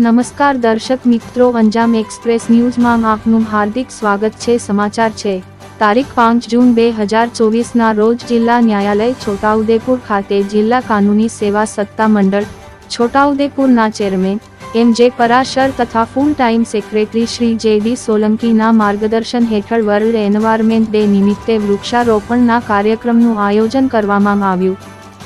નમસ્કાર દર્શક મિત્રો, અંજામ એક્સપ્રેસ ન્યૂઝમાં આપનું હાર્દિક સ્વાગત છે, સમાચાર છે. તારીખ પાંચ જૂન બે હજાર ચોવીસના રોજ જિલ્લા ન્યાયાલય છોટાઉદેપુર ખાતે જિલ્લા કાનૂની સેવા સત્તા મંડળ છોટાઉદેપુરના ચેરમેન એમ જે પરાશર તથા ફૂલ ટાઈમ સેક્રેટરી શ્રી જે ડી સોલંકીના માર્ગદર્શન હેઠળ વર્લ્ડ એન્વાયરમેન્ટ ડે નિમિત્તે વૃક્ષારોપણના કાર્યક્રમનું આયોજન કરવામાં આવ્યું.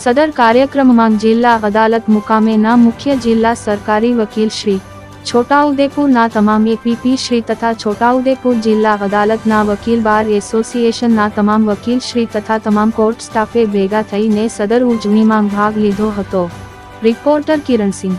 સદર કાર્યક્રમમાં જિલ્લા અદાલત મુકામેના મુખ્ય જિલ્લા સરકારી વકીલ શ્રી છોટાઉદેપુરના તમામ એપીપી શ્રી તથા છોટાઉદેપુર જિલ્લા અદાલતના વકીલ બાર એસોસિએશનના તમામ વકીલ શ્રી તથા તમામ કોર્ટ સ્ટાફે ભેગા થઈને સદર ઉજવણીમાં ભાગ લીધો હતો. રિપોર્ટર કિરણસિંહ